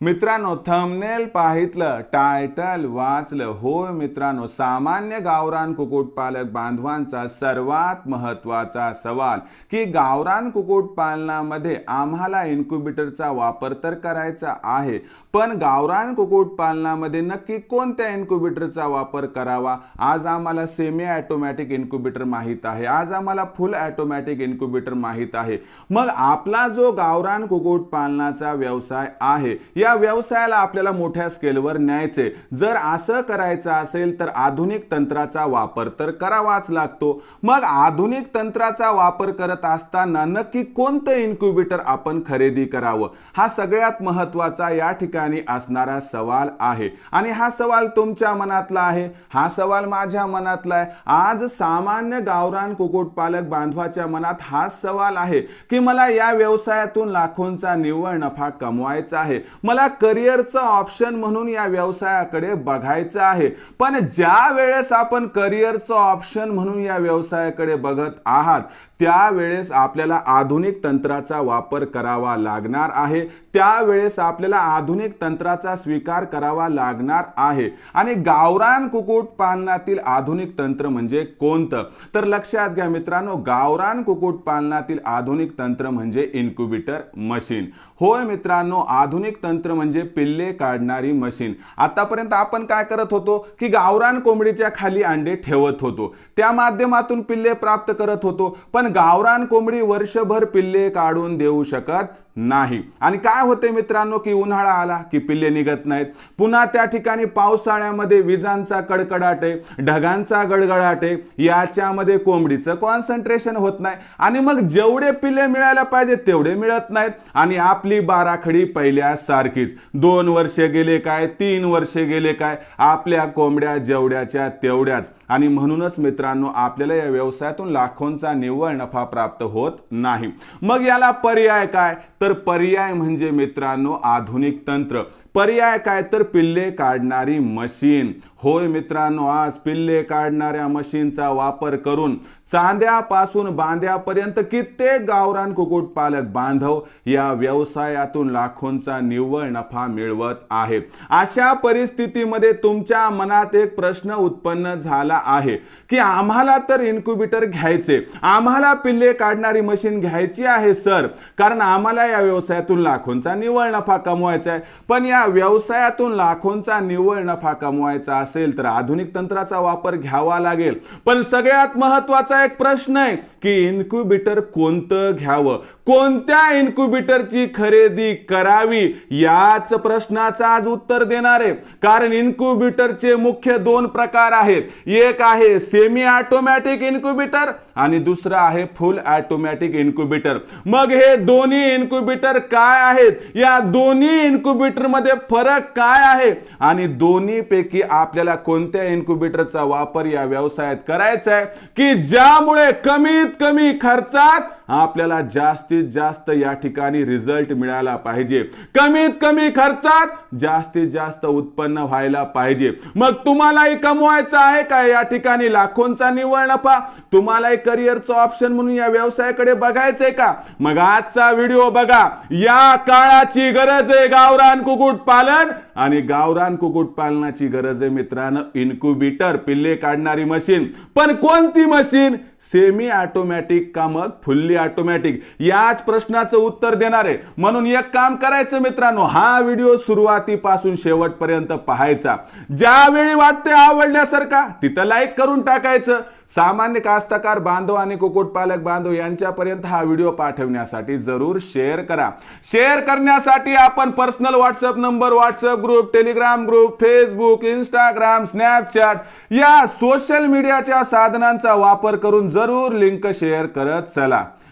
मित्रांनो thumbnail पाहितलं title वाचलं. होय मित्रांनो सामान्य गावरान कुक्कुटपालक बांधवांचा सर्वात महत्त्वाचा सवाल की गावरान कुक्कुटपालनामध्ये आम्हाला इन्क्युबेटरचा वापर तर करायचा आहे पण गावरान कुक्कुटपालनामध्ये नक्की कोणत्या इन्क्युबेटरचा वापर करावा? आज आम्हाला सेमी ऑटोमॅटिक इन्क्युबेटर माहीत आहे. आज आम्हाला फुल ऑटोमॅटिक इन्क्युबेटर माहीत आहे. मग आपला जो गावरान कुक्कुटपालनाचा व्यवसाय आहे या व्यवसायाला आपल्याला मोठ्या स्केलवर न्यायचे. जर असं करायचं असेल तर आधुनिक तंत्राचा वापर तर करावाच लागतो. मग आधुनिक तंत्राचा वापर करत असताना नक्की कोणतं इन्क्युबेटर आपण खरेदी करावं? हा सगळ्यात महत्त्वाचा या ठिकाणी असणारा सवाल आहे. आणि हा सवाल तुमच्या मनातला आहे. हा सवाल माझ्या मनातला आहे. आज सामान्य गावरान कुक्कुटपालक बांधवाच्या मनात हा सवाल आहे की मला या व्यवसायातून लाखोंचा निव्वळ नफा कमवायचा आहे. मला करिअरचं ऑप्शन म्हणून या व्यवसायाकडे बघायचं आहे. पण ज्या वेळेस आपण करिअरचं ऑप्शन म्हणून या व्यवसायाकडे बघत आहात त्यावेळेस आपल्याला आधुनिक तंत्राचा वापर करावा लागणार आहे. त्यावेळेस आपल्याला आधुनिक तंत्राचा स्वीकार करावा लागणार आहे. आणि गावरान कुक्कुट पालनातील आधुनिक तंत्र म्हणजे कोणतं? तर लक्षात घ्या मित्रांनो गावरान कुक्कुट पालनातील आधुनिक तंत्र म्हणजे इन्क्युबिटर मशीन. होय मित्रांनो आधुनिक तंत्र म्हणजे पिल्ले काढणारी मशीन. आतापर्यंत आपण काय करत होतो? की गावरान कोंबडीच्या खाली अंडे ठेवत होतो. त्या माध्यमातून पिल्ले प्राप्त करत होतो. पण गावरान कोंबडी वर्षभर पिल्ले काढून देऊ शकत नाही. आणि काय होते मित्रांनो की उन्हाळा आला की पिल्ले निघत नाहीत. पुन्हा त्या ठिकाणी पावसाळ्यामध्ये विजांचा कडकडाट आहे ढगांचा गडगडाट आहे. याच्यामध्ये कोंबडीचं कॉन्सन्ट्रेशन होत नाही. आणि मग जेवढे पिल्ले मिळायला पाहिजे तेवढे मिळत नाहीत. आणि आपली बाराखडी पहिल्या सारखीच दोन वर्षे गेले काय तीन वर्षे गेले काय आपल्या कोंबड्या जेवढ्याच्या तेवढ्याच. आणि म्हणूनच मित्रांनो आपल्याला या व्यवसायातून लाखोंचा निव्वळ नफा प्राप्त होत नाही. मग याला पर्याय काय? तर तर पर्याय म्हणजे मित्रांनो आधुनिक तंत्र. पर्याय काय तर पिल्ले काढणारी मशीन. होय मित्रांनो आज पिल्ले काढणाऱ्या मशीनचा वापर करून चांद्यापासून बांध्यापर्यंत कित्येक गावरान कुक्कुटपालक बांधव या व्यवसायातून लाखोंचा निव्वळ नफा मिळवत आहेत. अशा परिस्थितीमध्ये तुमच्या मनात एक प्रश्न उत्पन्न झाला आहे की आम्हाला तर इन्क्युबेटर घ्यायचे आम्हाला पिल्ले काढणारी मशीन घ्यायची आहे सर? कारण आम्हाला या व्यवसायातून लाखोंचा निव्वळ नफा कमवायचा आहे. पण या व्यवसायातून लाखोंचा निव्वळ नफा कमवायचा असेल तर आधुनिक तंत्राचा वापर घ्यावा लागेल. पण सगळ्यात महत्त्वाचा एक प्रश्न आहे की इन्क्युबेटर कोणतं घ्यावं? कोणत्या इन्क्युबेटरची खरेदी करावी? याच प्रश्नाचं आज उत्तर देणार आहे. कारण इन्क्युबेटरचे मुख्य दोन प्रकार आहेत. एक आहे सेमी ऑटोमॅटिक इन्क्युबेटर आणि दुसरं आहे फुल ॲटोमॅटिक इन्क्युबेटर. मग हे दोन्ही इन्क्युबेटर काय आहेत? या दोन्ही इन्क्युबेटरमध्ये फरक काय आहे? आणि दोन्हीपैकी आपल्याला कोणत्या इन्क्युबेटरचा वापर या व्यवसायात करायचा आहे? की ज्यामुळे कमीत कमी खर्चात आपल्याला जास्तीत जास्त या ठिकाणी रिझल्ट मिळाला पाहिजे. कमीत कमी खर्चात जास्तीत जास्त उत्पन्न व्हायला पाहिजे. मग तुम्हालाही कमवायचं आहे का या ठिकाणी लाखोंचा निव्वळ नफा? तुम्हालाही करिअरचं ऑप्शन म्हणून या व्यवसायाकडे बघायचंय का? मग आजचा व्हिडिओ बघा. या काळाची गरज आहे गावरान कुकुट पालन आणि गावरान कुकुट पालनाची गरज आहे मित्रांनो इन्क्युबेटर पिल्ले काढणारी मशीन पण कोणती मशीन सेमी ऑटोमॅटिक का मग फुल्ली ऑटोमॅटिक. याच प्रश्नाचं उत्तर देणार. आहे म्हणून एक काम करायचं मित्रांनो हा व्हिडिओ सुरुवातीपासून शेवटपर्यंत पाहायचा. ज्यावेळी वाटते आवडल्यासारखा तिथं लाईक करून टाकायचं. सामान्य कास्तकार बांधव आणि कुक्कुटपालक बांधव यांच्यापर्यंत हा व्हिडिओ पाठवण्यासाठी जरूर शेअर करा. शेअर करण्यासाठी आपण personal WhatsApp number WhatsApp group Telegram group Facebook Instagram Snapchat या सोशल मीडियाच्या साधनांचा वापर करून जरूर लिंक शेअर करत चला.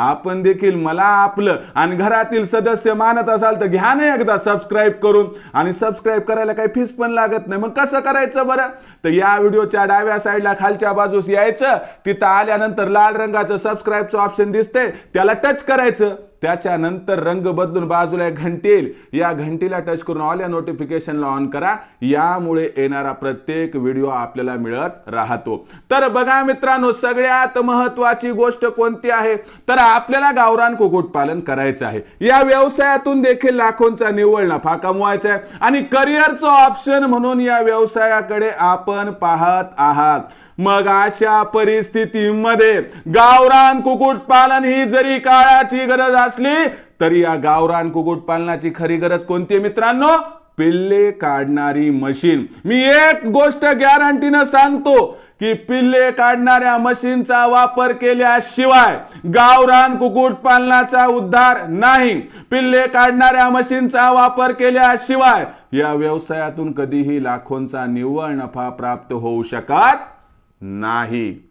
आपण देखील मला आपलं आणि घरातील सदस्य मानत असाल तर घ्या ना एकदा सबस्क्राईब करून. आणि सबस्क्राईब करायला काही फीस पण लागत नाही. मग कसं करायचं बरं? तर या व्हिडिओच्या डाव्या साईडला खालच्या बाजूस यायचं. तिथं आल्यानंतर लाल रंगाचं सबस्क्राईबचं ऑप्शन दिसतंय. त्याला टच करायचं. त्याच्यानंतर रंग बदलून बाजूला एक घंटेल या घंटीला टच करून ऑल या नोटिफिकेशनला ऑन करा. यामुळे येणारा प्रत्येक व्हिडिओ आपल्याला मिळत राहतो. तर बघा मित्रांनो सगळ्यात महत्वाची गोष्ट कोणती आहे? तर आपल्याला गावरान कुक्कुटपालन करायचं आहे. या व्यवसायातून देखील लाखोंचा निव्वळ नफा कमवायचा आहे. आणि करिअरचं ऑप्शन म्हणून या व्यवसायाकडे आपण पाहत आहात. मग अशा परिस्थितीमध्ये गावरान कुक्कुटपालन ही जरी काळाची गरज असली तरी या गावरान कुक्कुटपालनाची खरी गरज कोणती आहे मित्रांनो? पिल्ले काढणारी मशीन. मी एक गोष्ट गॅरंटीनं सांगतो की पिल्ले काढणाऱ्या मशीनचा वापर केल्याशिवाय गावरान कुक्कुटपालनाचा उद्धार नाही. पिल्ले काढणाऱ्या मशीनचा वापर केल्याशिवाय या व्यवसायातून कधीही लाखोंचा निव्वळ नफा प्राप्त होऊ शकत नाही.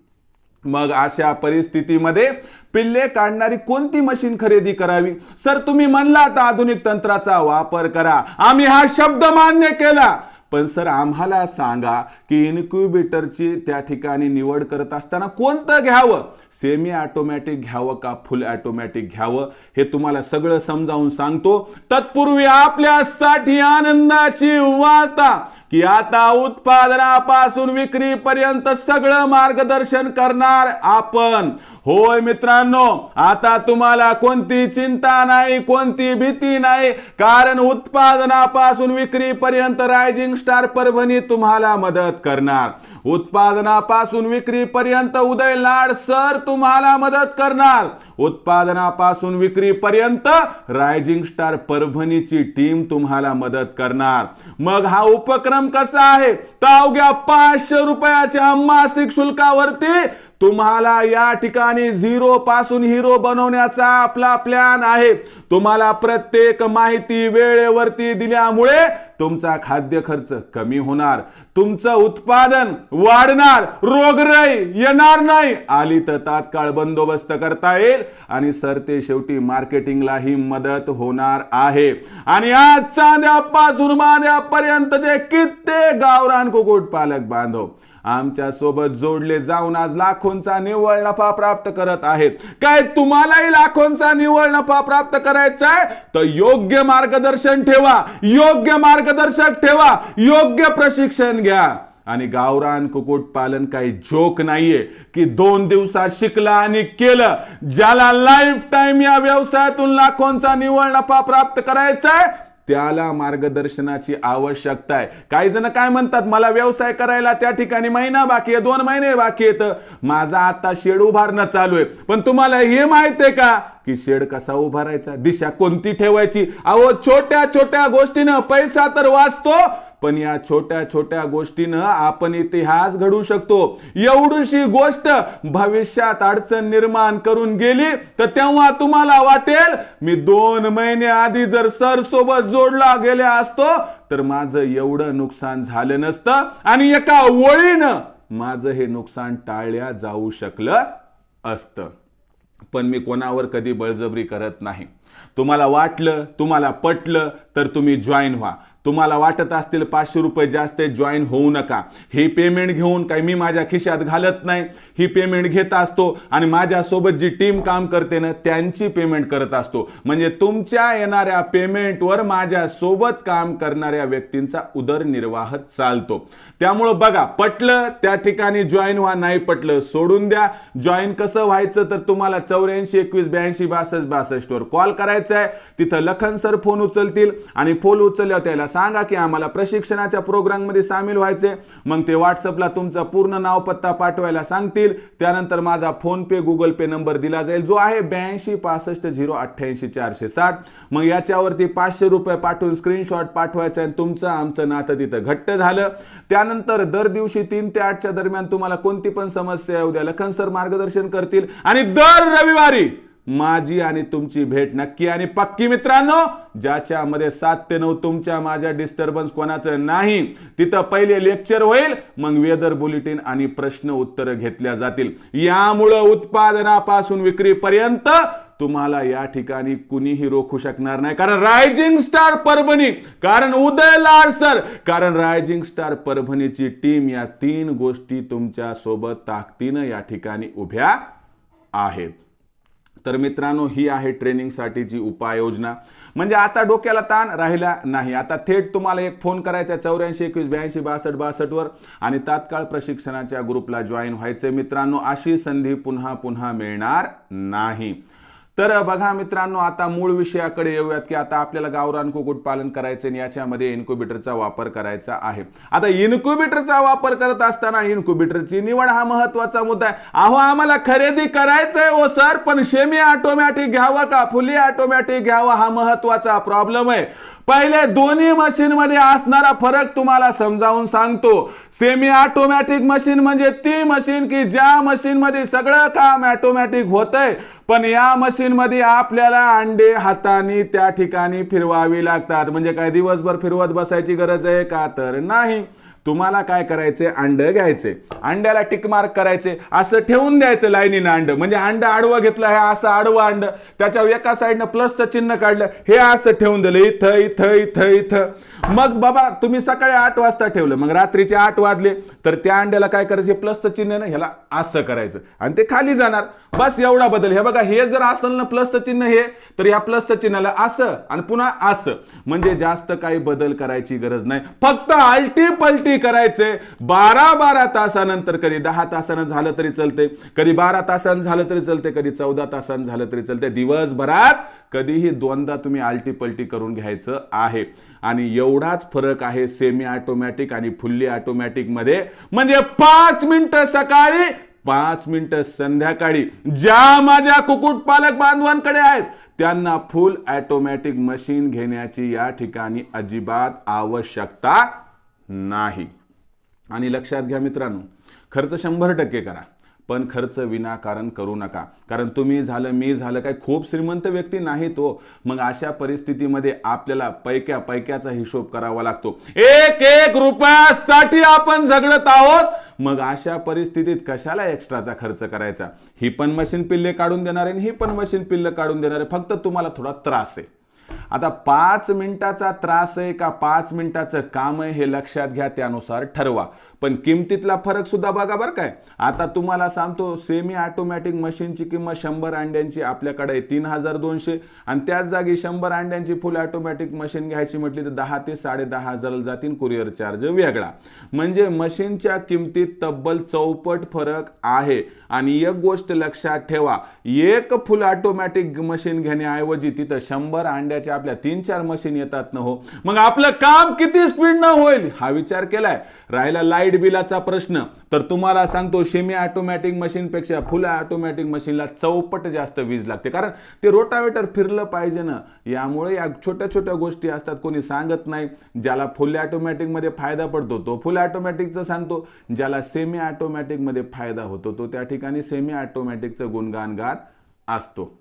मग अशा परिस्थितीमध्ये पिल्ले काढणारी कोणती मशीन खरेदी करावी? सर तुम्ही म्हणला तर आधुनिक तंत्राचा वापर करा. आम्ही हा शब्द मान्य केला. पण सर आम्हाला सांगा की इन्क्युबेटरची त्या ठिकाणी निवड करत असताना कोणतं घ्यावं? सेमी ऑटोमॅटिक घ्यावं का फुल ऑटोमॅटिक घ्यावं? हे तुम्हाला सगळं समजावून सांगतो. तत्पूर्वी आपल्यासाठी आनंदाची वाता की आता उत्पादनापासून विक्रीपर्यंत सगळं मार्गदर्शन करणार आपण. होय मित्रांनो आता तुम्हाला कोणती चिंता नाही कोणती भीती नाही कारण उत्पादनापासून विक्रीपर्यंत रायझिंग स्टार परभणी तुम्हाला मदत करणार. उत्पादनापासून विक्रीपर्यंत उदय लाड सर तुम्हाला मदत करणार. उत्पादनापासून विक्रीपर्यंत रायझिंग स्टार परभणीची टीम तुम्हाला मदत करणार. मग हा उपक्रम कसा आहे? तर अवघ्या पाचशे रुपयाच्या मासिक शुल्कावरती तुम्हाला या ठिकाणी झिरो पासून हिरो बनवण्याचा आपला प्लॅन आहे. तुम्हाला प्रत्येक माहिती वेळेवरती दिल्यामुळे तुमचा खाद्य खर्च कमी होणार. तुमचं उत्पादन वाढणार. रोगराई येणार नाही. आली तर तात्काळ बंदोबस्त करता येईल आणि सरते शेवटी मार्केटिंगलाही मदत होणार आहे. आणि आज चांद्यापासून माद्यापर्यंतचे कित्येक गावरान कुकुट पालक बांधव आमच्यासोबत जोडले जाऊन आज लाखोंचा निव्वळ नफा प्राप्त करत आहेत. काय तुम्हालाही लाखोंचा निव्वळ नफा प्राप्त करायचा आहे? तर योग्य मार्गदर्शन ठेवा. योग्य मार्गदर्शक ठेवा. योग्य प्रशिक्षण घ्या. आणि गावरान कुक्कुटपालन काही जोक नाहीये की दोन दिवसात शिकला आणि केलं. ज्याला लाईफ टाईम या व्यवसायातून लाखोंचा निव्वळ नफा प्राप्त करायचा आहे त्याला मार्गदर्शनाची आवश्यकता आहे. काही जण काय म्हणतात मला व्यवसाय करायला त्या ठिकाणी महिना बाकी आहे दोन महिने बाकी येत माझा आता शेड उभारणं चालू आहे. पण तुम्हाला हे माहीत आहे का की शेड कसा उभारायचा? दिशा कोणती ठेवायची? अहो छोट्या छोट्या गोष्टीनं पैसा तर वाचतो पण या छोट्या छोट्या गोष्टीनं आपण इतिहास घडू शकतो. एवढीशी गोष्ट भविष्यात अडचण निर्माण करून गेली तर तेव्हा तुम्हाला वाटेल मी दोन महिने आधी जर सर सोबत जोडला गेला असतो तर माझं एवढं नुकसान झालं नसतं. आणि एका ओळीनं माझं हे नुकसान टाळल्या जाऊ शकलं असतं. पण मी कोणावर कधी बळजबरी करत नाही. तुम्हाला वाटलं तुम्हाला पटलं तर तुम्ही जॉईन व्हा. तुम्हाला वाटत असतील पाचशे रुपये जास्त जॉईन होऊ नका. ही पेमेंट घेऊन काही मी माझ्या खिशात घालत नाही. ही पेमेंट घेत असतो आणि माझ्यासोबत जी टीम काम करते ना त्यांची पेमेंट करत असतो. म्हणजे तुमच्या येणाऱ्या पेमेंटवर माझ्या सोबत काम करणाऱ्या व्यक्तींचा उदरनिर्वाह चालतो. त्यामुळं बघा पटलं त्या ठिकाणी जॉईन व्हा नाही पटलं सोडून द्या. जॉईन कसं व्हायचं तर तुम्हाला चौऱ्याऐंशी एकवीस ब्याऐंशी बासष्ट बासष्टवर कॉल करायचा आहे. तिथं लखन सर फोन उचलतील. आणि फोन उचलल्या त्याला सांगा की आम्हाला प्रशिक्षणाच्या प्रोग्राममध्ये सामील व्हायचे. मग ते व्हॉट्सअपला तुमचं पूर्ण नाव पत्ता पाठवायला सांगतील. त्यानंतर माझा PhonePe Google pay number दिला जाईल जो आहे ब्याऐंशी पासष्ट झिरो अठ्ठ्याऐंशी चारशे साठ मग याच्यावरती पाचशे रुपये पाठवून स्क्रीनशॉट पाठवायचं आणि तुमचं आमचं नातं तिथं घट्ट झालं. त्यानंतर दर दिवशी तीन ते आठच्या दरम्यान तुम्हाला कोणती पण समस्या येऊ द्या लखन सर मार्गदर्शन करतील. आणि दर रविवारी माझी आणि तुमची भेट नक्की आणि पक्की मित्रांनो ज्याच्यामध्ये सात ते नऊ तुमच्या माझ्या डिस्टर्बन्स कोणाचं नाही तिथं पहिले लेक्चर होईल मग वेदर बुलेटिन आणि प्रश्न उत्तर घेतल्या जातील. यामुळं उत्पादनापासून विक्रीपर्यंत तुम्हाला या ठिकाणी कुणीही रोखू शकणार नाही. कारण रायझिंग स्टार परभणी कारण उदय लाड सर कारण रायझिंग स्टार परभणीची टीम या तीन गोष्टी तुमच्यासोबत ताकदीनं या ठिकाणी उभ्या आहेत. तर मित्रांनो ही आहे ट्रेनिंगसाठीची उपाययोजना. म्हणजे आता डोक्याला ताण राहिला नाही. आता थेट तुम्हाला एक फोन करायचा चौऱ्याऐंशी एकवीस ब्याऐंशी बासष्ट बासष्टवर आणि तात्काळ प्रशिक्षणाच्या ग्रुपला जॉईन व्हायचे मित्रांनो अशी संधी पुन्हा पुन्हा मिळणार नाही. तर बघा मित्रांनो आता मूळ विषयाकडे येऊयात की आता आपल्याला गावरान कुक्कुट पालन करायचं आणि याच्यामध्ये इन्क्युबेटरचा वापर करायचा आहे. आता इन्क्युबेटरचा वापर करत असताना इन्क्युबेटरची निवड हा महत्त्वाचा मुद्दा आहे. अहो आम्हाला खरेदी करायचंय ओ सर पण शेमी ऑटोमॅटिक घ्यावं का? फुली ऑटोमॅटिक घ्यावं हा महत्त्वाचा प्रॉब्लेम आहे. पहिले दोन्ही मशीन मध्ये असणारा फरक तुम्हाला समजावून सांगतो. सेमी ऑटोमॅटिक मशीन म्हणजे ती मशीन की ज्या मशीन मध्ये सगळं काम ऑटोमॅटिक होतंय. पण या मशीन मध्ये आपल्याला अंडे हाताने त्या ठिकाणी फिरवावी लागतात. म्हणजे काय दिवसभर फिरवत बसायची गरज आहे का? तर नाही. तुम्हाला काय करायचे? अंड घ्यायचे. अंड्याला टिक मार्क करायचे. असं ठेवून द्यायचं लाईनीनं अंड. म्हणजे अंड आडवं घेतलं हे असं आडवं अंड. त्याच्या एका साईडनं प्लसचं चिन्ह काढलं हे असं ठेवून दिलं. इथं इथं इथं इथं. मग बाबा तुम्ही सकाळी आठ वाजता ठेवलं. मग रात्रीचे आठ वाजले. तर त्या अंड्याला काय करायचं? प्लसचं चिन्ह ना ह्याला असं करायचं. आणि ते खाली जाणार. बस एवढा बदल. हे बघा हे जर असेल ना प्लसचं चिन्ह हे तर ह्या प्लसचं चिन्हाला असं आणि पुन्हा असं. म्हणजे जास्त काही बदल करायची गरज नाही. फक्त आलटी पलटी करायचे. बारा बारा तासानंतर कधी दहा तासानं झालं तरी चालते कधी बारा तासानं झालं तरी चलते कधी चौदा तासानं झालं तरी चलते. दिवसभरात कधीही दोनदा तुम्ही आलटी पलटी करून घ्यायचं आहे. आणि एवढाच फरक आहे सेमी ऑटोमॅटिक आणि फुल्ली ऑटोमॅटिकमध्ये. म्हणजे पाच मिनिटं सकाळी पाच मिनिटं संध्याकाळी ज्या माझ्या कुक्कुटपालक बांधवांकडे आहेत त्यांना फुल ॲटोमॅटिक मशीन घेण्याची या ठिकाणी अजिबात आवश्यकता नाही. आणि लक्षात घ्या मित्रांनो खर्च शंभर टक्के करा पण खर्च विनाकारण करू नका. कारण तुम्ही झालं मी झालं काय खूप श्रीमंत व्यक्ती नाही तो. मग अशा परिस्थितीमध्ये आपल्याला पैक्या पैक्याचा हिशोब करावा लागतो. एक एक रुपयासाठी आपण झगडत आहोत. मग अशा परिस्थितीत कशाला एक्स्ट्राचा खर्च करायचा? ही पण मशीन पिल्ले काढून देणार आहे आणि ही पण मशीन पिल्लं काढून देणार. आहे फक्त तुम्हाला थोडा त्रास आहे. आता पाच मिनिटाचा त्रास आहे का पाच मिनिटाचं काम आहे हे लक्षात घ्या त्यानुसार ठरवा. पण किमतीतला फरक सुद्धा बघा बरं काय. आता तुम्हाला सांगतो सेमी ऑटोमॅटिक मशीनची किंमत शंभर अंड्यांची आपल्याकडे तीन हजार दोनशे. आणि त्याच जागी शंभर अंड्यांची फुल ऑटोमॅटिक मशीन घ्यायची म्हटली तर दहा ते साडे दहा हजाराला जातील कुरिअर चार्ज वेगळा. म्हणजे मशीनच्या किमतीत तब्बल चौपट फरक आहे. आणि एक गोष्ट लक्षात ठेवा एक फुल ऑटोमॅटिक मशीन घेण्याऐवजी तिथं शंभर अंड्याच्या आपल्या तीन चार मशीन येतात ना हो. मग आपलं काम किती स्पीड न होईल? हा विचार केलाय. राहिला लाइट बिलाचा प्रश्न. तर तुम्हाला सांगतो शेमी ऑटोमॅटिक मशीनपेक्षा फुल ऑटोमॅटिक मशीनला चौपट जास्त वीज लागते. कारण ते रोटावेटर फिरलं पाहिजे ना. यामुळे या छोट्या छोट्या गोष्टी असतात कोणी सांगत नाही. ज्याला फुल ऑटोमॅटिकमध्ये फायदा पडतो तो फुल ऑटोमॅटिकचं सांगतो. ज्याला सेमी ऑटोमॅटिकमध्ये फायदा होतो तो त्या ठिकाणी सेमी ऑटोमॅटिकचं गुणगान गात असतो.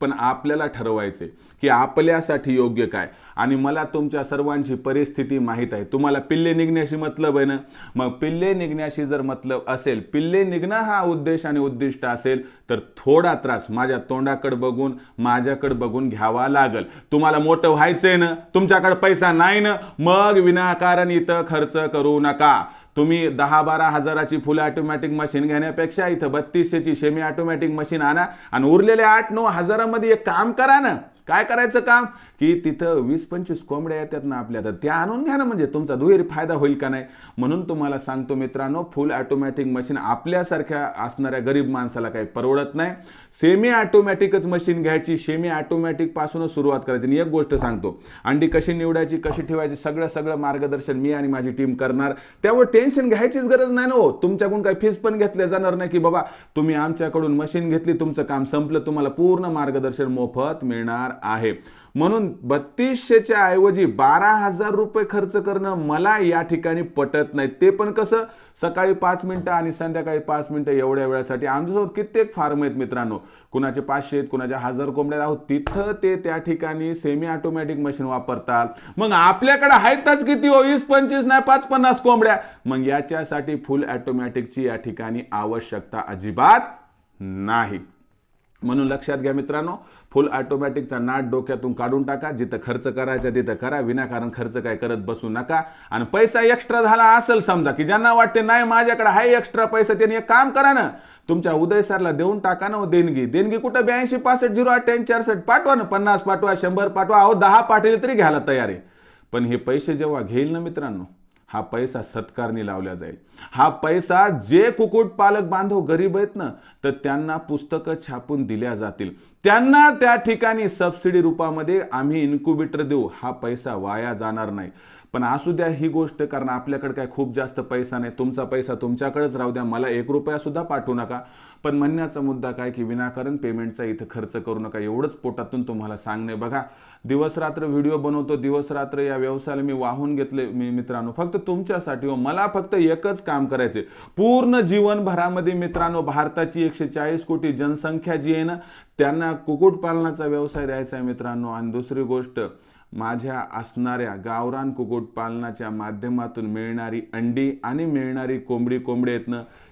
पण आपल्याला ठरवायचे की आपल्यासाठी योग्य काय. आणि मला तुमच्या सर्वांची परिस्थिती माहीत आहे. तुम्हाला पिल्ले निघण्याशी मतलब आहे ना? मग पिल्ले निघण्याशी जर मतलब असेल पिल्ले निघणं हा उद्देश आणि उद्दिष्ट असेल तर थोडा त्रास माझ्या तोंडाकडे बघून माझ्याकडे बघून घ्यावा लागल. तुम्हाला मोठं व्हायचंय ना? तुमच्याकडे पैसा नाही ना? मग विनाकारण इथं खर्च करू नका. तुम्ही दहा बारा हजाराची फुल ऑटोमॅटिक मशीन घेण्यापेक्षा इथं बत्तीसशेची सेमी ऑटोमॅटिक मशीन आणा. आणि उरलेल्या आठ नऊ हजारामध्ये एक काम करा ना. काय करायचं काम? की तिथं वीस पंचवीस कोंबड्या येतात ना आपल्या. तर त्या आणून घ्या ना म्हणजे तुमचा दुहेरी फायदा होईल का नाही? म्हणून तुम्हाला सांगतो मित्रांनो फुल ऑटोमॅटिक मशीन आपल्यासारख्या असणाऱ्या गरीब माणसाला काही परवडत नाही. सेमी ऑटोमॅटिकच मशीन घ्यायची सेमी ऑटोमॅटिक पासूनच सुरुवात करायची. आणि एक गोष्ट सांगतो अंडी कशी निवडायची कशी ठेवायची सगळं सगळं मार्गदर्शन मी आणि माझी टीम करणार. त्यामुळे टेन्शन घ्यायचीच गरज नाही ना हो. तुमच्याकडून काही फीस पण घेतले जाणार नाही की बाबा तुम्ही आमच्याकडून मशीन घेतली तुमचं काम संपलं तुम्हाला पूर्ण मार्गदर्शन मोफत मिळणार आहे. म्हणून बत्तीसशेच्या ऐवजी बारा हजार रुपये खर्च करणं मला या ठिकाणी पटत नाही. ते पण कसं? सकाळी पाच मिनिटं आणि संध्याकाळी पाच मिनिटं एवढ्या वेळासाठी आमच्यासोबत कित्येक फार्म आहेत मित्रांनो. कुणाचे पाचशे आहेत कुणाच्या हजार कोंबड्या आहोत. तिथं ते त्या ठिकाणी सेमी ऑटोमॅटिक मशीन वापरतात. मग आपल्याकडे आहेतच किती हो? वीस पंचवीस नाही पाच पन्नास कोंबड्या. मग याच्यासाठी फुल ऑटोमॅटिकची या ठिकाणी आवश्यकता अजिबात नाही. म्हणून लक्षात घ्या मित्रांनो फुल ऑटोमॅटिकचा नाट डोक्यातून काढून टाका. जिथं खर्च करायचा तिथं करा. विनाकारण खर्च काय करत बसू नका. आणि पैसा एक्स्ट्रा झाला असेल समजा की ज्यांना वाटते नाही माझ्याकडे आहे एक्स्ट्रा पैसा त्यांनी एक काम करा ना. तुमच्या उदय सरला देऊन टाका ना हो देणगी. देणगी कुठं? ब्याऐंशी पासष्ट झिरो अठ्ठ्याऐंशी चारसष्ट पाठवा ना पन्नास पाठवा शंभर पाठवा. अहो दहा पाठवले तरी घ्यायला तयार आहे. पण हे पैसे जेव्हा घेईल ना मित्रांनो हा पैसा सत्कारने लावला जाईल. हा पैसा जे कुक्कुट पालक बांधव गरीब आहेत ना तर त्यांना पुस्तकं छापून दिल्या जातील. त्यांना त्या ठिकाणी सबसिडी रूपामध्ये आम्ही इन्क्युबेटर देऊ. हा पैसा वाया जाणार नाही. पण असू द्या ही गोष्ट कारण आपल्याकडे काय खूप जास्त पैसा नाही. तुमचा पैसा तुमच्याकडेच राहू द्या. मला एक रुपया सुद्धा पाठवू नका. पण म्हणण्याचा मुद्दा काय की विनाकारण पेमेंटचा इथं खर्च करू नका. एवढंच पोटातून तुम्हाला सांगणे. बघा दिवस रात्र व्हिडिओ बनवतो. दिवस रात्र या व्यवसायाला मी वाहून घेतले मी मित्रांनो. फक्त तुमच्यासाठी हो. मला फक्त एकच काम करायचे पूर्ण जीवनभरामध्ये मित्रांनो भारताची एकशे चाळीस कोटी जनसंख्या जी आहे ना त्यांना कुक्कुटपालनाचा व्यवसाय द्यायचा आहे मित्रांनो. आणि दुसरी गोष्ट माझ्या असणाऱ्या गावरान कुक्कुटपालनाच्या माध्यमातून मिळणारी अंडी आणि मिळणारी कोंबडी कोंबडी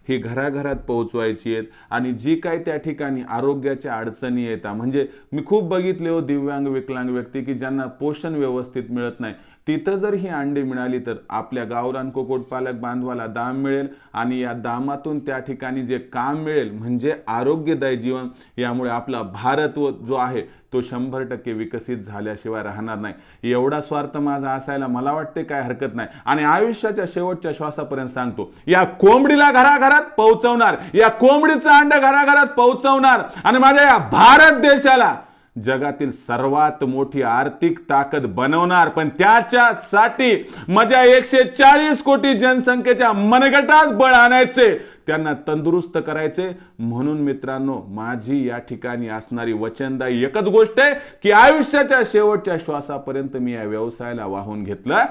ही घराघरात पोहोचवायची आहेत आणि जी काय त्या ठिकाणी आरोग्याच्या अडचणी येतात. म्हणजे मी खूप बघितले हो दिव्यांग विकलांग व्यक्ती की ज्यांना पोषण व्यवस्थित मिळत नाही. तिथं जर ही अंडी मिळाली तर आपल्या गावरान कुक्कुटपालक बांधवाला दाम मिळेल आणि या दामातून त्या ठिकाणी जे काम मिळेल म्हणजे आरोग्यदायी जीवन यामुळे आपला भारत व जो आहे तो शंभर टक्के विकसित झाल्याशिवाय राहणार नाही. एवढा स्वार्थ माझा असायला मला वाटते काय हरकत नाही. आणि आयुष्याच्या शेवटच्या श्वासापर्यंत सांगतो या कोंबडीला घराघरात पोहोचवणार या कोंबडीचं अंड घराघरात पोहोचवणार आणि माझ्या या भारत देशाला जगातील सर्वात मोठी आर्थिक ताकद बनवणार पण त्याच्यासाठी माझ्या एकशे चाळीस कोटी जनसंख्येच्या मनगटात बळ आणायचे त्यांना तंदुरुस्त करायचे. म्हणून मित्रांनो माझी या ठिकाणी असणारी वचनदायी एकच गोष्ट आहे की आयुष्याच्या शेवटच्या श्वासापर्यंत मी या व्यवसायाला वाहून घेतलं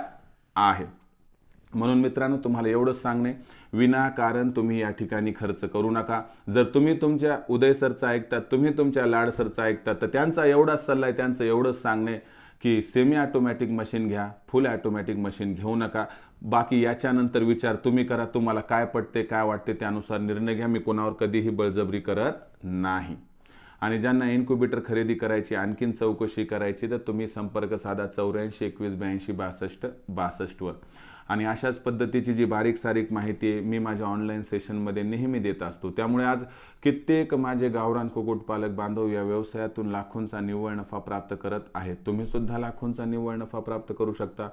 आहे. म्हणून मित्रांनो तुम्हाला एवढंच सांगणे विनाकारण तुम्ही या ठिकाणी खर्च करू नका. जर तुम्ही तुमच्या उदय ऐकता तुम्ही तुमच्या लाड ऐकता तर त्यांचा एवढाच सल्ला आहे त्यांचं एवढंच सांगणे की सेमी ऑटोमॅटिक मशीन घ्या फुल ऑटोमॅटिक मशीन घेऊ नका. बाकी याच्यानंतर विचार तुम्ही करा तुम्हाला काय पटते काय वाटते त्यानुसार निर्णय घ्या. मी कोणावर कधीही बळजबरी करत नाही. आणि ज्यांना इन्क्युबेटर खरेदी करायची आणखीन चौकशी करायची तर तुम्ही संपर्क साधा चौऱ्याऐंशी एकवीस ब्याऐंशी बासष्ट बासष्टवर. आणि अशाच पद्धतीची जी बारीक सारीक माहिती मी माझ्या ऑनलाईन सेशनमध्ये नेहमी देत असतो. त्यामुळे आज कित्येक माझे गावरान कुक्कुटपालक बांधव या व्यवसायातून लाखोंचा निव्वळ नफा प्राप्त करत आहेत. तुम्ही सुद्धा लाखोंचा निव्वळ नफा प्राप्त करू शकता.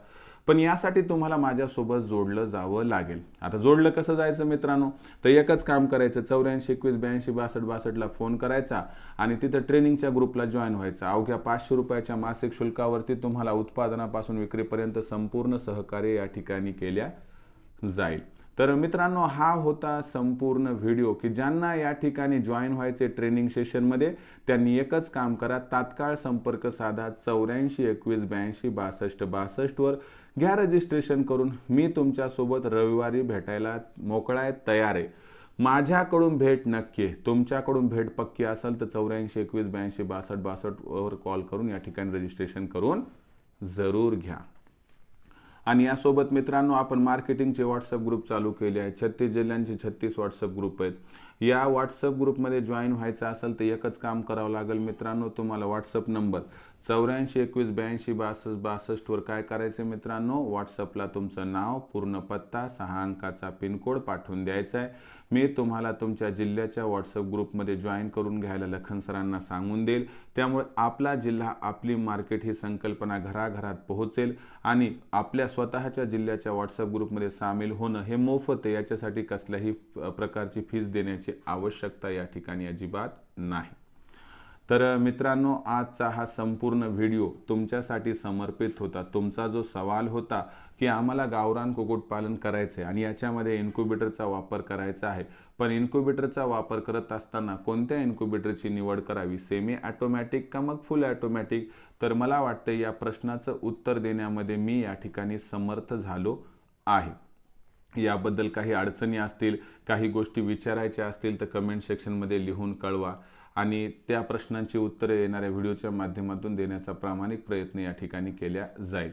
पण यासाठी तुम्हाला माझ्यासोबत जोडलं जावं लागेल. आता जोडलं कसं जायचं मित्रांनो? तर एकच काम करायचं. चौऱ्याऐंशी एकवीस ब्याऐंशी बासष्ट बासष्टला फोन करायचा आणि तिथं ट्रेनिंगच्या ग्रुपला जॉईन व्हायचा. अवघ्या पाचशे रुपयाच्या मासिक शुल्कावरती तुम्हाला उत्पादनापासून विक्रीपर्यंत संपूर्ण सहकार्य या ठिकाणी केल्या जाईल. तर मित्रांनो हा होता संपूर्ण व्हिडिओ की ज्यांना या ठिकाणी जॉईन व्हायचे ट्रेनिंग सेशनमध्ये त्यांनी एकच काम करा तात्काळ संपर्क साधा चौऱ्याऐंशी एकवीस ब्याऐंशी बासष्ट बासष्टवर घ्या रजिस्ट्रेशन करून. मी तुमच्यासोबत रविवारी भेटायला मोकळाय तयार आहे. माझ्याकडून भेट नक्की तुमच्याकडून भेट पक्की असेल तर चौऱ्याऐंशी एकवीस ब्याऐंशी बासष्ट बासष्टवर कॉल करून या ठिकाणी रजिस्ट्रेशन करून जरूर घ्या. आणि यासोबत मित्रांनो आपण मार्केटिंगचे व्हॉट्सअप ग्रुप चालू केले आहे. छत्तीस जिल्ह्यांचे छत्तीस व्हॉट्सअप ग्रुप आहेत. या व्हॉट्सअप ग्रुपमध्ये जॉईन व्हायचं असेल तर एकच काम करावं लागेल मित्रांनो तुम्हाला व्हॉट्सअप नंबर चौऱ्याऐंशी एकवीस ब्याऐंशी बासष्ट बासष्टवर काय करायचं मित्रांनो? व्हॉट्सअपला तुमचं नाव पूर्ण पत्ता सहा अंकाचा पिनकोड पाठवून द्यायचा आहे मी तुम्हाला तुमच्या जिल्ह्याच्या व्हॉट्सअप ग्रुपमध्ये जॉईन करून घ्यायला लखन सरांना सांगून देईल. त्यामुळे आपला जिल्हा आपली मार्केट ही संकल्पना घराघरात पोहोचेल आणि आपल्या स्वतःच्या जिल्ह्याच्या व्हॉट्सअप ग्रुपमध्ये सामील होणं हे मोफत आहे. याच्यासाठी कसल्याही प्रकारची फीस देण्याची आवश्यकता या ठिकाणी अजिबात नाही. तर मित्रांनो आजचा हा संपूर्ण व्हिडिओ तुमच्यासाठी समर्पित होता. तुमचा जो सवाल होता की आम्हाला गावरान कुक्कुटपालन करायचं आहे आणि याच्यामध्ये इन्क्युबेटरचा वापर करायचा आहे पण इन्क्युबेटरचा वापर करत असताना कोणत्या इन्क्युबेटरची निवड करावी? सेमी ॲटोमॅटिक का मग फुल ॲटोमॅटिक तर मला वाटतं या प्रश्नाचं उत्तर देण्यामध्ये मी या ठिकाणी समर्थ झालो आहे. याबद्दल काही अडचणी असतील काही गोष्टी विचारायच्या असतील तर कमेंट सेक्शनमध्ये लिहून कळवा. आणि त्या प्रश्नांची उत्तरे येणाऱ्या व्हिडिओच्या माध्यमातून देण्याचा प्रामाणिक प्रयत्न या ठिकाणी केल्या जाईल.